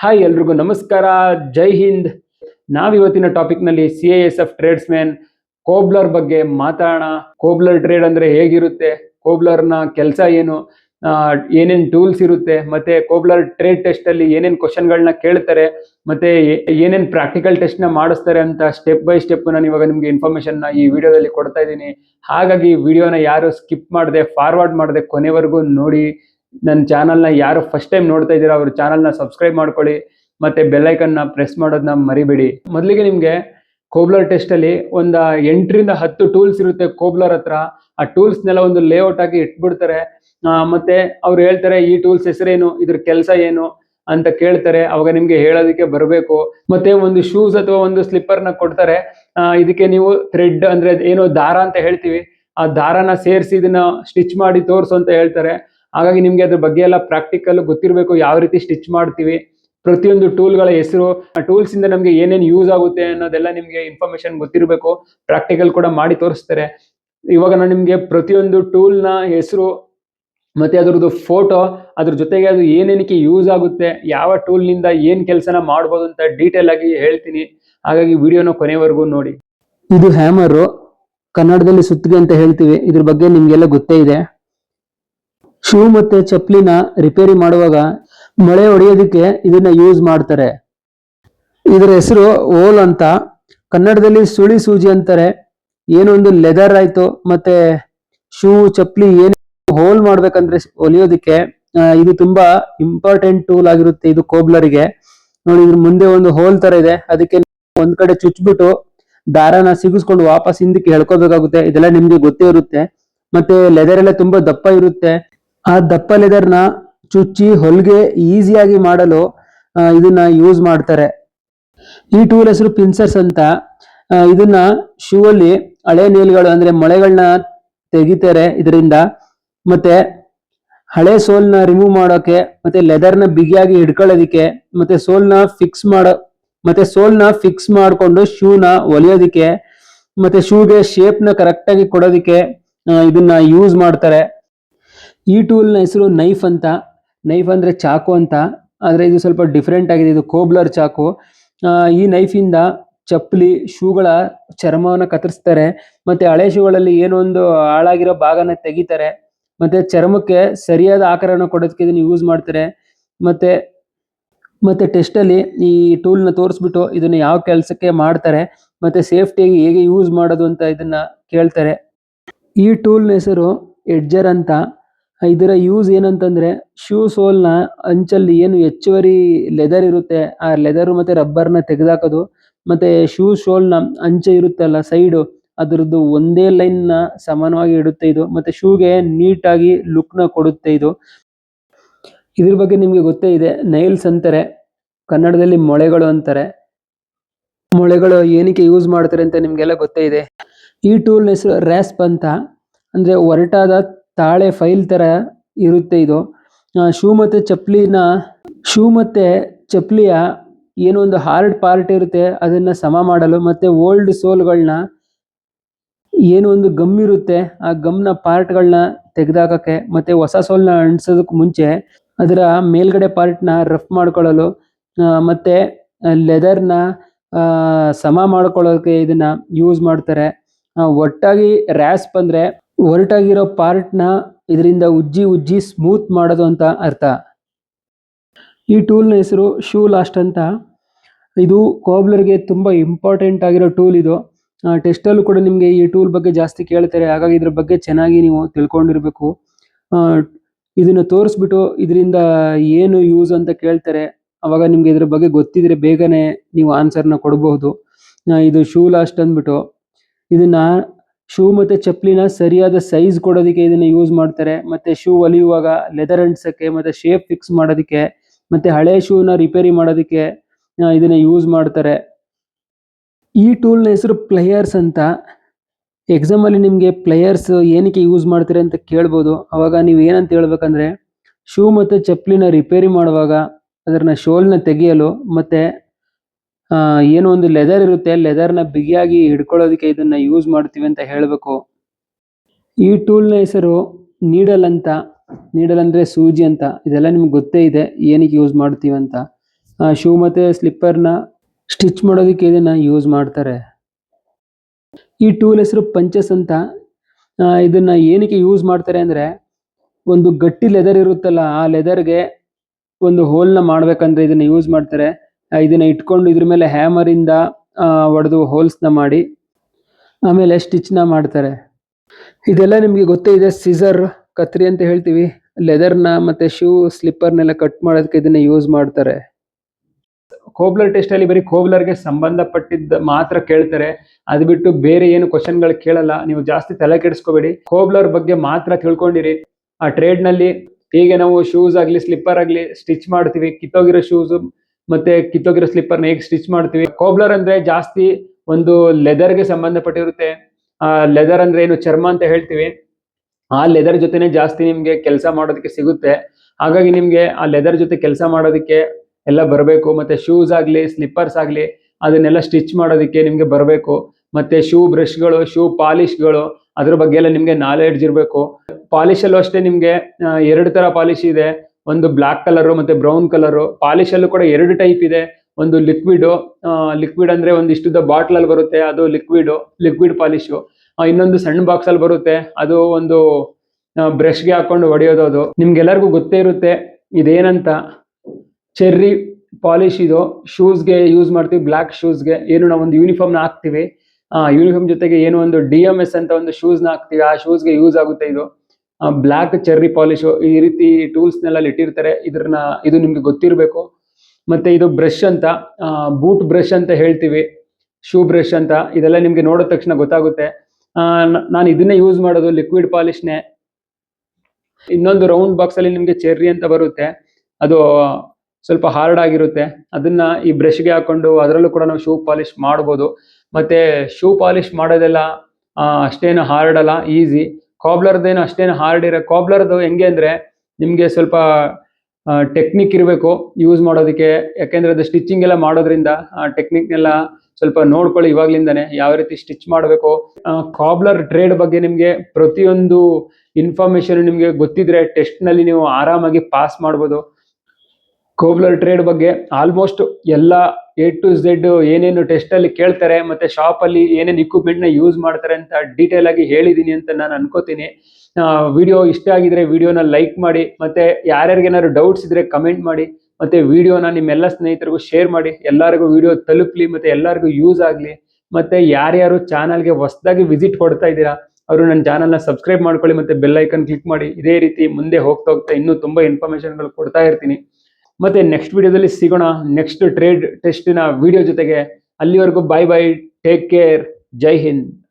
Hi ಎಲ್ರಿಗೂ ನಮಸ್ಕಾರ. ಜೈ ಹಿಂದ್. ನಾವಿವತ್ತಿನ ಟಾಪಿಕ್ನಲ್ಲಿ C I S F tradesman cobbler ಬಗ್ಗೆ ಮಾತಾಡೋಣ. ಕೋಬ್ಲರ್ ಟ್ರೇಡ್ ಅಂದ್ರೆ ಹೇಗಿರುತ್ತೆ? ಕೋಬ್ಲರ್ನ ಕೆಲಸ ಏನು? ಏನೇನು ಟೂಲ್ಸ್ ಇರುತ್ತೆ? ಮತ್ತೆ ಕೋಬ್ಲರ್ ಟ್ರೇಡ್ ಟೆಸ್ಟ್ ಅಲ್ಲಿ ಏನೇನ್ ಕ್ವಶನ್ಗಳನ್ನ ಕೇಳ್ತಾರೆ? ಮತ್ತೆ ಏನೇನು ಪ್ರಾಕ್ಟಿಕಲ್ ಟೆಸ್ಟ್ನ ಮಾಡಿಸ್ತಾರೆ ಅಂತ ಸ್ಟೆಪ್ ಬೈ ಸ್ಟೆಪ್ ನಾನು ಇವಾಗ ನಿಮ್ಗೆ ಇನ್ಫಾರ್ಮೇಶನ್ನ ಈ ವಿಡಿಯೋದಲ್ಲಿ ಕೊಡ್ತಾ ಇದ್ದೀನಿ. ಹಾಗಾಗಿ ವಿಡಿಯೋನ ಯಾರು ಸ್ಕಿಪ್ ಮಾಡದೆ ಫಾರ್ವರ್ಡ್ ಮಾಡದೆ ಕೊನೆವರೆಗೂ ನೋಡಿ. ನನ್ನ ಚಾನಲ್ನ ಯಾರು ಫಸ್ಟ್ ಟೈಮ್ ನೋಡ್ತಾ ಇದ್ದೀರ ಅವ್ರ ಚಾನಲ್ನ ಸಬ್ಸ್ಕ್ರೈಬ್ ಮಾಡ್ಕೊಳ್ಳಿ, ಮತ್ತೆ ಬೆಲ್ಲೈಕನ್ನ ಪ್ರೆಸ್ ಮಾಡೋದನ್ನ ಮರಿಬೇಡಿ. ಮೊದಲಿಗೆ ನಿಮಗೆ ಕೋಬ್ಲರ್ ಟೆಸ್ಟ್ ಅಲ್ಲಿ ಒಂದ ಎಂಟರಿಂದ ಹತ್ತು ಟೂಲ್ಸ್ ಇರುತ್ತೆ ಕೋಬ್ಲರ್ ಹತ್ರ. ಆ ಟೂಲ್ಸ್ನೆಲ್ಲ ಒಂದು ಲೇಔಟ್ ಆಗಿ ಇಟ್ಬಿಡ್ತಾರೆ. ಮತ್ತೆ ಅವ್ರು ಹೇಳ್ತಾರೆ, ಈ ಟೂಲ್ಸ್ ಹೆಸರೇನು? ಇದ್ರ ಕೆಲಸ ಏನು? ಅಂತ ಕೇಳ್ತಾರೆ. ಅವಾಗ ನಿಮ್ಗೆ ಹೇಳೋದಕ್ಕೆ ಬರಬೇಕು. ಮತ್ತೆ ಒಂದು ಶೂಸ್ ಅಥವಾ ಒಂದು ಸ್ಲಿಪ್ಪರ್ನ ಕೊಡ್ತಾರೆ. ಇದಕ್ಕೆ ನೀವು ಥ್ರೆಡ್ ಅಂದ್ರೆ ಏನೋ ದಾರ ಅಂತ ಹೇಳ್ತೀವಿ. ಆ ದಾರನ ಸೇರಿಸಿ ಇದನ್ನ ಸ್ಟಿಚ್ ಮಾಡಿ ತೋರ್ಸು ಅಂತ ಹೇಳ್ತಾರೆ. ಹಾಗಾಗಿ ನಿಮಗೆ ಅದ್ರ ಬಗ್ಗೆ ಎಲ್ಲ ಪ್ರಾಕ್ಟಿಕಲ್ ಗೊತ್ತಿರಬೇಕು ಯಾವ ರೀತಿ ಸ್ಟಿಚ್ ಮಾಡ್ತೀವಿ. ಪ್ರತಿಯೊಂದು ಟೂಲ್ಗಳ ಹೆಸರು, ಆ ಟೂಲ್ಸ್ ಇಂದ ನಮಗೆ ಏನೇನು ಯೂಸ್ ಆಗುತ್ತೆ ಅನ್ನೋದೆಲ್ಲ ನಿಮಗೆ ಇನ್ಫಾರ್ಮೇಶನ್ ಗೊತ್ತಿರಬೇಕು. ಪ್ರಾಕ್ಟಿಕಲ್ ಕೂಡ ಮಾಡಿ ತೋರಿಸ್ತಾರೆ. ಇವಾಗ ನಾನು ನಿಮಗೆ ಪ್ರತಿಯೊಂದು ಟೂಲ್ನ ಹೆಸರು, ಮತ್ತೆ ಅದ್ರದ್ದು ಫೋಟೋ ಅದ್ರ ಜೊತೆಗೆ ಅದು ಏನೇನಕ್ಕೆ ಯೂಸ್ ಆಗುತ್ತೆ, ಯಾವ ಟೂಲ್ನಿಂದ ಏನ್ ಕೆಲಸನ ಮಾಡ್ಬೋದು ಅಂತ ಡೀಟೇಲ್ ಆಗಿ ಹೇಳ್ತೀನಿ. ಹಾಗಾಗಿ ವಿಡಿಯೋನ ಕೊನೆವರೆಗೂ ನೋಡಿ. ಇದು ಹ್ಯಾಮರು ಕನ್ನಡದಲ್ಲಿ ಸುತ್ತಿಗೆ ಅಂತ ಹೇಳ್ತೀವಿ. ಇದ್ರ ಬಗ್ಗೆ ನಿಮಗೆಲ್ಲ ಗೊತ್ತೇ ಇದೆ. ಶೂ ಮತ್ತೆ ಚಪ್ಪಲಿನ ರಿಪೇರಿ ಮಾಡುವಾಗ ಮಳೆ ಹೊಡೆಯೋದಕ್ಕೆ ಇದನ್ನ ಯೂಸ್ ಮಾಡ್ತಾರೆ. ಇದರ ಹೆಸರು ಓಲ್ ಅಂತ. ಕನ್ನಡದಲ್ಲಿ ಸುಳಿ ಸೂಜಿ ಅಂತಾರೆ. ಏನೊಂದು ಲೆದರ್ ಆಯ್ತು ಮತ್ತೆ ಶೂ, ಚಪ್ಪಲಿ ಏನು ಹೋಲ್ ಮಾಡ್ಬೇಕಂದ್ರೆ ಹೊಲಿಯೋದಕ್ಕೆ ಇದು ತುಂಬಾ ಇಂಪಾರ್ಟೆಂಟ್ ಟೂಲ್ ಆಗಿರುತ್ತೆ ಇದು ಕೋಬ್ಲರಿಗೆ. ನೋಡಿ, ಇದ್ರ ಮುಂದೆ ಒಂದು ಹೋಲ್ ತರ ಇದೆ. ಅದಕ್ಕೆ ಒಂದ್ ಕಡೆ ಚುಚ್ಬಿಟ್ಟು ದಾರನ ಸಿಗಿಸ್ಕೊಂಡು ವಾಪಸ್ ಹಿಂದಕ್ಕೆ ಹೇಳ್ಕೋಬೇಕಾಗುತ್ತೆ ಇದೆಲ್ಲ ನಿಮ್ಗೆ ಗೊತ್ತೇ ಇರುತ್ತೆ. ಮತ್ತೆ ಲೆದರ್ ಎಲ್ಲ ತುಂಬಾ ದಪ್ಪ ಇರುತ್ತೆ. ಆ ದಪ್ಪ ಲೆದರ್ನ ಚುಚ್ಚಿ ಹೊಲ್ಗೆ ಈಸಿಯಾಗಿ ಮಾಡಲು ಇದನ್ನ ಯೂಸ್ ಮಾಡ್ತಾರೆ. ಈ ಟೂಲ್ ಹೆಸರು ಪಿನ್ಸರ್ಸ್ ಅಂತ. ಇದನ್ನ ಶೂ ಅಲ್ಲಿ ಹಳೆ ನೀಲ್ಗಳು ಅಂದ್ರೆ ಮೊಳೆಗಳನ್ನ ತೆಗಿತಾರೆ ಇದರಿಂದ. ಮತ್ತೆ ಹಳೆ ಸೋಲ್ನ ರಿಮೂವ್ ಮಾಡೋಕೆ, ಮತ್ತೆ ಲೆದರ್ನ ಬಿಗಿಯಾಗಿ ಹಿಡ್ಕೊಳ್ಳೋದಿಕ್ಕೆ, ಮತ್ತೆ ಸೋಲ್ನ ಫಿಕ್ಸ್ ಮಾಡೋ, ಮತ್ತೆ ಸೋಲ್ನ ಫಿಕ್ಸ್ ಮಾಡಿಕೊಂಡು ಶೂನ ಒಲಿಯೋದಿಕ್ಕೆ, ಮತ್ತೆ ಶೂಗೆ ಶೇಪ್ನ ಕರೆಕ್ಟಾಗಿ ಕೊಡೋದಿಕ್ಕೆ ಇದನ್ನ ಯೂಸ್ ಮಾಡ್ತಾರೆ. ಈ ಟೂಲ್ನ ಹೆಸರು ನೈಫ್ ಅಂತ. ನೈಫ್ ಅಂದ್ರೆ ಚಾಕು ಅಂತ. ಆದ್ರೆ ಇದು ಸ್ವಲ್ಪ ಡಿಫ್ರೆಂಟ್ ಆಗಿದೆ. ಇದು ಕೋಬ್ಲರ್ ಚಾಕು. ಈ ನೈಫಿಂದ ಚಪ್ಪಲಿ, ಶೂಗಳ ಚರ್ಮವನ್ನು ಕತ್ತರಿಸ್ತಾರೆ. ಮತ್ತೆ ಹಳೆ ಶೂಗಳಲ್ಲಿ ಏನೋ ಒಂದು ಹಾಳಾಗಿರೋ ಭಾಗನ ತೆಗಿತಾರೆ. ಮತ್ತೆ ಚರ್ಮಕ್ಕೆ ಸರಿಯಾದ ಆಕಾರನ ಕೊಡೋದಕ್ಕೆ ಇದನ್ನ ಯೂಸ್ ಮಾಡ್ತಾರೆ. ಮತ್ತೆ ಮತ್ತೆ ಟೆಸ್ಟ್ ಅಲ್ಲಿ ಈ ಟೂಲ್ನ ತೋರಿಸ್ಬಿಟ್ಟು ಇದನ್ನ ಯಾವ ಕೆಲಸಕ್ಕೆ ಮಾಡ್ತಾರೆ. ಮತ್ತೆ ಸೇಫ್ಟಿಯಾಗಿ ಹೇಗೆ ಯೂಸ್ ಮಾಡೋದು ಅಂತ ಇದನ್ನ ಕೇಳ್ತಾರೆ. ಈ ಟೂಲ್ನ ಹೆಸರು ಎಡ್ಜರ್ ಅಂತ. ಇದರ ಯೂಸ್ ಏನಂತಂದ್ರೆ ಶೂ ಸೋಲ್ನ ಅಂಚಲ್ಲಿ ಏನು ಹೆಚ್ಚುವರಿ ಲೆದರ್ ಇರುತ್ತೆ, ಆ ಲೆದರ್ ಮತ್ತೆ ರಬ್ಬರ್ನ ತೆಗೆದಾಕೋದು, ಮತ್ತೆ ಶೂ ಸೋಲ್ನ ಅಂಚೆ ಇರುತ್ತಲ್ಲ ಸೈಡ್ ಅದರದ್ದು ಒಂದೇ ಲೈನ್ನ ಸಮಾನವಾಗಿ ಇಡುತ್ತೆ ಇದು, ಮತ್ತೆ ಶೂಗೆ ನೀಟಾಗಿ ಲುಕ್ನ ಕೊಡುತ್ತೆ ಇದು. ಇದ್ರ ಬಗ್ಗೆ ನಿಮ್ಗೆ ಗೊತ್ತೇ ಇದೆ ನೈಲ್ಸ್ ಅಂತಾರೆ, ಕನ್ನಡದಲ್ಲಿ ಮೊಳೆಗಳು ಅಂತಾರೆ. ಮೊಳೆಗಳು ಏನಕ್ಕೆ ಯೂಸ್ ಮಾಡ್ತಾರೆ ಅಂತ ನಿಮ್ಗೆಲ್ಲ ಗೊತ್ತೇ ಇದೆ. ಈ ಟೂಲ್ ಹೆಸರು ರ್ಯಾಸ್ಪ್ ಅಂತ, ಅಂದ್ರೆ ಒರಟಾದ ತಾಳೆ ಫೈಲ್ ತರ ಇರುತ್ತೆ ಇದು. ಶೂ ಮತ್ತೆ ಚಪ್ಪಲಿನ, ಶೂ ಮತ್ತೆ ಚಪ್ಪಲಿಯ ಏನೋ ಹಾರ್ಡ್ ಪಾರ್ಟ್ ಇರುತ್ತೆ, ಅದನ್ನ ಸಮ ಮಾಡಲು ಮತ್ತೆ ಓಲ್ಡ್ ಸೋಲ್ಗಳನ್ನ ಏನೋ ಒಂದು ಗಮ್ ಇರುತ್ತೆ, ಆ ಗಮ್ನ ಪಾರ್ಟ್ಗಳನ್ನ ತೆಗೆದಾಕಕ್ಕೆ ಮತ್ತೆ ಹೊಸ ಸೋಲ್ನ ಅಂಟಿಸೋದಕ್ಕೆ ಮುಂಚೆ ಅದರ ಮೇಲ್ಗಡೆ ಪಾರ್ಟ್ನ ರಫ್ ಮಾಡ್ಕೊಳ್ಳಲು ಮತ್ತೆ ಲೆದರ್ನ ಸಮ ಮಾಡ್ಕೊಳ್ಳೋಕ್ಕೆ ಇದನ್ನ ಯೂಸ್ ಮಾಡ್ತಾರೆ. ಒಟ್ಟಾಗಿ ರ್ಯಾಸ್ಪ್ ಅಂದ್ರೆ ಒರಟಾಗಿರೋ ಪಾರ್ಟ್ನ ಇದರಿಂದ ಉಜ್ಜಿ ಉಜ್ಜಿ ಸ್ಮೂತ್ ಮಾಡೋದು ಅಂತ ಅರ್ಥ. ಈ ಟೂಲ್ನ ಹೆಸರು ಶೂ ಲಾಸ್ಟ್ ಅಂತ. ಇದು ಕೋಬ್ಲರ್ಗೆ ತುಂಬ ಇಂಪಾರ್ಟೆಂಟ್ ಆಗಿರೋ ಟೂಲ್ ಇದು. ಟೆಸ್ಟಲ್ಲೂ ಕೂಡ ನಿಮಗೆ ಈ ಟೂಲ್ ಬಗ್ಗೆ ಜಾಸ್ತಿ ಕೇಳ್ತಾರೆ. ಹಾಗಾಗಿ ಇದ್ರ ಬಗ್ಗೆ ಚೆನ್ನಾಗಿ ನೀವು ತಿಳ್ಕೊಂಡಿರ್ಬೇಕು. ಇದನ್ನ ತೋರಿಸ್ಬಿಟ್ಟು ಇದರಿಂದ ಏನು ಯೂಸ್ ಅಂತ ಕೇಳ್ತಾರೆ. ಅವಾಗ ನಿಮ್ಗೆ ಇದ್ರ ಬಗ್ಗೆ ಗೊತ್ತಿದ್ರೆ ಬೇಗನೆ ನೀವು ಆನ್ಸರ್ನ ಕೊಡಬಹುದು. ಇದು ಶೂ ಲಾಸ್ಟ್ ಅಂದ್ಬಿಟ್ಟು. ಇದನ್ನ ಶೂ ಮತ್ತೆ ಚಪ್ಪಲಿನ ಸರಿಯಾದ ಸೈಜ್ ಕೊಡೋದಕ್ಕೆ ಇದನ್ನ ಯೂಸ್ ಮಾಡ್ತಾರೆ. ಮತ್ತೆ ಶೂ ಹೊಲಿಯುವಾಗ ಲೆದರ್ ಅಂಟ್ಸಕ್ಕೆ ಮತ್ತೆ ಶೇಪ್ ಫಿಕ್ಸ್ ಮಾಡೋದಕ್ಕೆ, ಮತ್ತೆ ಹಳೆ ಶೂನ ರಿಪೇರಿ ಮಾಡೋದಕ್ಕೆ ಇದನ್ನ ಯೂಸ್ ಮಾಡ್ತಾರೆ. ಈ ಟೂಲ್ನ ಹೆಸರು ಪ್ಲೇಯರ್ಸ್ ಅಂತ. ಎಕ್ಸಾಮ್ ಅಲ್ಲಿ ನಿಮಗೆ ಪ್ಲೇಯರ್ಸ್ ಏನಕ್ಕೆ ಯೂಸ್ ಮಾಡ್ತಾರೆ ಅಂತ ಕೇಳ್ಬೋದು. ಅವಾಗ ನೀವು ಏನಂತ ಹೇಳ್ಬೇಕಂದ್ರೆ ಶೂ ಮತ್ತು ಚಪ್ಪಲಿನ ರಿಪೇರಿ ಮಾಡುವಾಗ ಅದರನ್ನ ಶೋಲ್ನ ತೆಗೆಯಲು, ಮತ್ತೆ ಏನೋ ಒಂದು ಲೆದರ್ ಇರುತ್ತೆ ಲೆದರ್ನ ಬಿಗಿಯಾಗಿ ಹಿಡ್ಕೊಳ್ಳೋದಕ್ಕೆ ಇದನ್ನ ಯೂಸ್ ಮಾಡ್ತೀವಿ ಅಂತ ಹೇಳಬೇಕು. ಈ ಟೂಲ್ನ ಹೆಸರು ನೀಡಲ್ ಅಂತ ನೀಡಲ್ ಅಂದ್ರೆ ಸೂಜಿ ಅಂತ, ಇದೆಲ್ಲ ನಿಮ್ಗೆ ಗೊತ್ತೇ ಇದೆ, ಏನಕ್ಕೆ ಯೂಸ್ ಮಾಡ್ತೀವಿ ಅಂತ. ಶೂ ಮತ್ತು ಸ್ಲಿಪ್ಪರ್ನ ಸ್ಟಿಚ್ ಮಾಡೋದಕ್ಕೆ ಇದನ್ನ ಯೂಸ್ ಮಾಡ್ತಾರೆ. ಈ ಟೂಲ್ ಹೆಸರು ಪಂಚಸ್ ಅಂತ ಇದನ್ನ ಏನಕ್ಕೆ ಯೂಸ್ ಮಾಡ್ತಾರೆ ಅಂದ್ರೆ, ಒಂದು ಗಟ್ಟಿ ಲೆದರ್ ಇರುತ್ತಲ್ಲ, ಆ ಲೆದರ್ಗೆ ಒಂದು ಹೋಲ್ನ ಮಾಡ್ಬೇಕಂದ್ರೆ ಇದನ್ನ ಯೂಸ್ ಮಾಡ್ತಾರೆ. ಇದನ್ನ ಇಟ್ಕೊಂಡು ಇದ್ರ ಮೇಲೆ ಹ್ಯಾಮರ್ ಹ್ಯಾಮರಿಂದ ಹೋಲ್ಸ್ನ ಮಾಡಿ, ಆಮೇಲೆ ಸ್ಟಿಚ್ನ ಮಾಡ್ತಾರೆ. ಇದೆಲ್ಲ ನಿಮಗೆ ಗೊತ್ತೇ ಇದೆ ಸಿಸರ್ ಕತ್ರಿ ಅಂತ ಹೇಳ್ತೀವಿ. ಲೆದರ್ನ ಮತ್ತೆ ಶೂ ಸ್ಲಿಪ್ಪರ್ನೆಲ್ಲ ಕಟ್ ಮಾಡೋದಕ್ಕೆ ಇದನ್ನ ಯೂಸ್ ಮಾಡ್ತಾರೆ. ಕೋಬ್ಲರ್ ಟೆಸ್ಟ್ ಅಲ್ಲಿ ಬರೀ ಕೋಬ್ಲರ್ಗೆ ಸಂಬಂಧಪಟ್ಟಿದ್ದ ಮಾತ್ರ ಕೇಳ್ತಾರೆ. ಅದು ಬಿಟ್ಟು ಬೇರೆ ಏನು ಕ್ವಶನ್ಗಳು ಕೇಳಲ್ಲ. ನೀವು ಜಾಸ್ತಿ ತಲೆ ಕೆಡಿಸ್ಕೋಬೇಡಿ. ಕೋಬ್ಲರ್ ಬಗ್ಗೆ ಮಾತ್ರ ತಿಳ್ಕೊಂಡಿರಿ. ಆ ಟ್ರೇಡ್ನಲ್ಲಿ ಹೀಗೆ ನಾವು ಶೂಸ್ ಆಗ್ಲಿ ಸ್ಲಿಪ್ಪರ್ ಆಗ್ಲಿ ಸ್ಟಿಚ್ ಮಾಡ್ತೀವಿ. ಕಿತ್ತೋಗಿರೋ ಶೂಸ್ ಮತ್ತೆ ಕಿತ್ತೋಗಿರೋ ಸ್ಲಿಪ್ಪರ್ನ ಹೇಗೆ ಸ್ಟಿಚ್ ಮಾಡ್ತೀವಿ? ಕೋಬ್ಲರ್ ಅಂದ್ರೆ ಜಾಸ್ತಿ ಒಂದು ಲೆದರ್ಗೆ ಸಂಬಂಧಪಟ್ಟಿರುತ್ತೆ. ಆ ಲೆದರ್ ಅಂದ್ರೆ ಏನು? ಚರ್ಮ ಅಂತ ಹೇಳ್ತೀವಿ. ಆ ಲೆದರ್ ಜೊತೆನೆ ಜಾಸ್ತಿ ನಿಮ್ಗೆ ಕೆಲಸ ಮಾಡೋದಕ್ಕೆ ಸಿಗುತ್ತೆ. ಹಾಗಾಗಿ ನಿಮ್ಗೆ ಆ ಲೆದರ್ ಜೊತೆ ಕೆಲಸ ಮಾಡೋದಕ್ಕೆ ಎಲ್ಲ ಬರಬೇಕು. ಮತ್ತೆ ಶೂಸ್ ಆಗ್ಲಿ ಸ್ಲಿಪ್ಪರ್ಸ್ ಆಗ್ಲಿ, ಅದನ್ನೆಲ್ಲ ಸ್ಟಿಚ್ ಮಾಡೋದಕ್ಕೆ ನಿಮ್ಗೆ ಬರಬೇಕು. ಮತ್ತೆ ಶೂ ಬ್ರಷ್ಗಳು ಶೂ ಪಾಲಿಶ್ಗಳು ಅದ್ರ ಬಗ್ಗೆ ಎಲ್ಲ ನಿಮ್ಗೆ ನಾಲೆಡ್ಜ್ ಇರಬೇಕು. ಪಾಲಿಶ್ ಅಲ್ಲೂ ಅಷ್ಟೇ ನಿಮ್ಗೆ ಎರಡು ತರ ಪಾಲಿಶ್ ಇದೆ. ಒಂದು ಬ್ಲಾಕ್ ಕಲರ್ ಮತ್ತೆ ಬ್ರೌನ್ ಕಲರ್. ಪಾಲಿಶ್ ಅಲ್ಲೂ ಕೂಡ ಎರಡು ಟೈಪ್ ಇದೆ. ಒಂದು ಲಿಕ್ವಿಡ್ ಲಿಕ್ವಿಡ್ ಅಂದ್ರೆ ಒಂದು ಬಾಟಲ್ ಅಲ್ಲಿ ಬರುತ್ತೆ, ಅದು ಲಿಕ್ವಿಡ್ ಲಿಕ್ವಿಡ್ ಪಾಲಿಶು. ಇನ್ನೊಂದು ಸಣ್ಣ ಬಾಕ್ಸ್ ಅಲ್ಲಿ ಬರುತ್ತೆ, ಅದು ಒಂದು ಬ್ರಷ್ಗೆ ಹಾಕೊಂಡು ಹೊಡೆಯೋದು ಅದು. ನಿಮ್ಗೆಲ್ಲರಿಗೂ ಗೊತ್ತೇ ಇರುತ್ತೆ, ಇದೇನಂತ? ಚೆರ್ರಿ ಪಾಲಿಶ್ ಇದು. ಶೂಸ್ಗೆ ಯೂಸ್ ಮಾಡ್ತೀವಿ ಬ್ಲ್ಯಾಕ್ ಶೂಸ್ಗೆ ಏನು ನಾವು ಒಂದು ಯೂನಿಫಾರ್ಮ್ನ ಹಾಕ್ತಿವಿ. ಆ ಯೂನಿಫಾರ್ಮ್ ಜೊತೆಗೆ ಏನು, ಒಂದು ಡಿ ಎಂ ಎಸ್ ಅಂತ ಒಂದು ಶೂಸ್ನ ಹಾಕ್ತಿವಿ. ಆ ಶೂಸ್ಗೆ ಯೂಸ್ ಆಗುತ್ತೆ ಇದು. ಬ್ಲ್ಯಾಕ್ ಚೆರ್ರಿ ಪಾಲಿಶ್ ಈ ರೀತಿ ಟೂಲ್ಸ್ನೆಲ್ಲ ಇಟ್ಟಿರ್ತಾರೆ. ಇದ್ರನ್ನ ಇದು ನಿಮ್ಗೆ ಗೊತ್ತಿರಬೇಕು. ಮತ್ತೆ ಇದು ಬ್ರಷ್ ಅಂತ ಬೂಟ್ ಬ್ರಷ್ ಅಂತ ಹೇಳ್ತೀವಿ. ಶೂ ಬ್ರಷ್ ಅಂತ, ಇದೆಲ್ಲ ನಿಮ್ಗೆ ನೋಡಿದ ತಕ್ಷಣ ಗೊತ್ತಾಗುತ್ತೆ. ನಾನು ಇದನ್ನೇ ಯೂಸ್ ಮಾಡೋದು ಲಿಕ್ವಿಡ್ ಪಾಲಿಶ್ನೇ ಇನ್ನೊಂದು ರೌಂಡ್ ಬಾಕ್ಸ್ ಅಲ್ಲಿ ನಿಮ್ಗೆ ಚೆರ್ರಿ ಅಂತ ಬರುತ್ತೆ. ಅದು ಸ್ವಲ್ಪ ಹಾರ್ಡ್ ಆಗಿರುತ್ತೆ. ಅದನ್ನ ಈ ಬ್ರಷ್ಗೆ ಹಾಕೊಂಡು ಅದರಲ್ಲೂ ಕೂಡ ನಾವು ಶೂ ಪಾಲಿಶ್ ಮಾಡ್ಬೋದು. ಮತ್ತೆ ಶೂ ಪಾಲಿಶ್ ಮಾಡೋದೆಲ್ಲ ಅಷ್ಟೇನು ಹಾರ್ಡ್ ಅಲ್ಲ ಈಸಿ ಕಾಬ್ಲರ್ದೇನು ಅಷ್ಟೇನು ಹಾರ್ಡ್ ಇರೋ ಕಾಬ್ಲರ್ದು ಹೆಂಗೆ ಅಂದರೆ ನಿಮಗೆ ಸ್ವಲ್ಪ ಟೆಕ್ನಿಕ್ ಇರಬೇಕು ಯೂಸ್ ಮಾಡೋದಕ್ಕೆ. ಯಾಕೆಂದರೆ ಅದು ಸ್ಟಿಚಿಂಗ್ ಎಲ್ಲ ಮಾಡೋದ್ರಿಂದ, ಆ ಟೆಕ್ನಿಕ್ನೆಲ್ಲ ಸ್ವಲ್ಪ ನೋಡ್ಕೊಳ್ಳಿ ಇವಾಗ್ಲಿಂದಾನೆ ಯಾವ ರೀತಿ ಸ್ಟಿಚ್ ಮಾಡಬೇಕು. ಕಾಬ್ಲರ್ ಟ್ರೇಡ್ ಬಗ್ಗೆ ನಿಮಗೆ ಪ್ರತಿಯೊಂದು ಇನ್ಫಾರ್ಮೇಷನ್ ನಿಮಗೆ ಗೊತ್ತಿದ್ರೆ ಟೆಸ್ಟ್ನಲ್ಲಿ ನೀವು ಆರಾಮಾಗಿ ಪಾಸ್ ಮಾಡ್ಬೋದು. ಕೋಬ್ಲರ್ ಟ್ರೇಡ್ ಬಗ್ಗೆ ಆಲ್ಮೋಸ್ಟ್ ಎಲ್ಲ ಎ ಟು ಝೆಡ್ ಏನೇನು ಟೆಸ್ಟ್ ಅಲ್ಲಿ ಕೇಳ್ತಾರೆ, ಮತ್ತೆ ಶಾಪ್ ಅಲ್ಲಿ ಏನೇನು ಇಕ್ವಿಪ್ಮೆಂಟ್ನ ಯೂಸ್ ಮಾಡ್ತಾರೆ ಅಂತ ಡೀಟೇಲ್ ಆಗಿ ಹೇಳಿದೀನಿ ಅಂತ ನಾನು ಅನ್ಕೋತೀನಿ. ವಿಡಿಯೋ ಇಷ್ಟ ಆಗಿದ್ರೆ ವಿಡಿಯೋನ ಲೈಕ್ ಮಾಡಿ, ಮತ್ತೆ ಯಾರ್ಯಾರಿಗೇನಾದ್ರು ಡೌಟ್ಸ್ ಇದ್ರೆ ಕಮೆಂಟ್ ಮಾಡಿ, ಮತ್ತೆ ವಿಡಿಯೋನ ನಿಮ್ಮೆಲ್ಲ ಸ್ನೇಹಿತರಿಗೂ ಶೇರ್ ಮಾಡಿ. ಎಲ್ಲರಿಗೂ ವಿಡಿಯೋ ತಲುಪಲಿ, ಮತ್ತೆ ಎಲ್ಲರಿಗೂ ಯೂಸ್ ಆಗಲಿ, ಮತ್ತೆ ಯಾರ್ಯಾರು ಚಾನಲ್ಗೆ ಹೊಸದಾಗಿ ವಿಸಿಟ್ ಕೊಡ್ತಾ ಇದ್ದೀರಾ, ಅವರು ನನ್ನ ಚಾನಲ್ನ ಸಬ್ಸ್ಕ್ರೈಬ್ ಮಾಡ್ಕೊಳ್ಳಿ, ಮತ್ತೆ ಬೆಲ್ ಐಕನ್ ಕ್ಲಿಕ್ ಮಾಡಿ. ಇದೇ ರೀತಿ ಮುಂದೆ ಹೋಗ್ತಾ ಹೋಗ್ತಾ ಇನ್ನೂ ತುಂಬಾ ಇನ್ಫಾರ್ಮೇಶನ್ಗಳು ಕೊಡ್ತಾ ಇರ್ತೀನಿ. ಮತ್ತೆ ನೆಕ್ಸ್ಟ್ ವಿಡಿಯೋದಲ್ಲಿ ಸಿಗೋಣ. ನೆಕ್ಸ್ಟ್ ಟ್ರೇಡ್ ಟೆಸ್ಟಿನ ವಿಡಿಯೋ ಜೊತೆಗೆ. ಅಲ್ಲಿವರೆಗೂ ಬೈ ಬೈ ಟೇಕ್ ಕೇರ್ ಜೈ ಹಿಂದ್.